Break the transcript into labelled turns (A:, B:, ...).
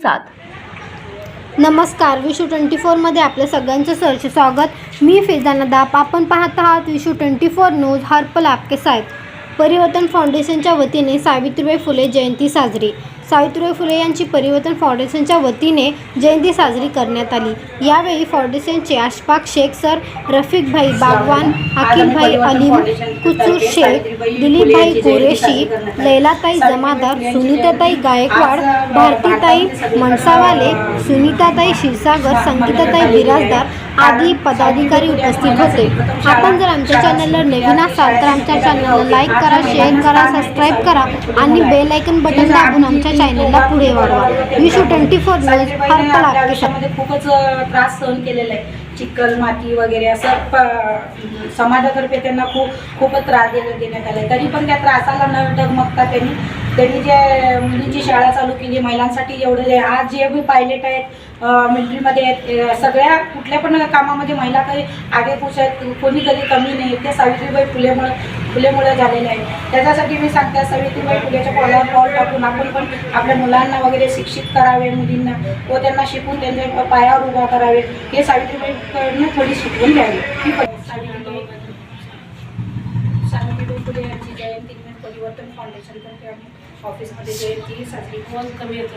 A: सात
B: नमस्कार विशू ट्वेंटी फोरमध्ये आपल्या सगळ्यांचं सहर्ष स्वागत. मी फेजाना दाप आपण पाहत आहात विशू ट्वेंटी फोर न्यूज हर्पल आपके साहेब परिवर्तन फाउंडेशनच्या वतीने सावित्रीबाई फुले जयंती साजरी. सावित्रीबाई फुले यांची परिवर्तन फाउंडेशनच्या वतीने जयंती साजरी करण्यात आली. यावेळी फाउंडेशनचे अशफाक शेख सर रफिक भाई बागवान अखिल भाई अलीम कुचूर शेख दिलीपभाई कुरेशी लैलाताई जमादार सुनीताताई गायकवाड भारतीताई मनसावाले सुनीताताई क्षीरसागर संगीताताई बिराजदार आदी पदाधिकारी उपस्थित होते. आपण जर आमच्या चॅनलला नवीन असाल तर आमच्या चॅनलला लाईक करा शेअर करा सबस्क्राईब करा आणि बेल आयकन बटन दाबून आमच्या चॅनलला पुढे वाढवा. शू ट्वेंटी फोर न्यूज हरपल आपके
C: खूपच त्रास सहन केलेला आहे. चिखल माती वगैरे असं प- समाजातर्फे त्यांना खूप खूपच त्रास दिला देण्यात आला तरी पण त्या त्रासाला न डगमगता त्यांनी त्यांनी जे मुलींची शाळा चालू केली महिलांसाठी एवढं जे आज जे बी पायलट आहेत मिलिटरीमध्ये आहेत सगळ्या कुठल्या पण कामामध्ये महिला काही आगेपुष आहेत कोणी कधी कमी नाही. ते सावित्रीबाई फुलेमुळे फुले मुलं झालेले आहेत त्याच्यासाठी मी सांगते सावित्रीबाई फुलेच्या पावलावर पाऊल टाकून आपण पण आपल्या मुलांना वगैरे शिक्षित करावे मुलींना व त्यांना शिकून त्यांच्या पायावर उभा करावे. हे सावित्रीबाईकडनं थोडी शिकवून द्यावी. ही सावित्रीबाई सावित्रीबाई फुले यांची जयंती परिवर्तन फाउंडेशनतर्फे आम्ही ऑफिसमध्ये जयंती साजरी
D: कमी येतो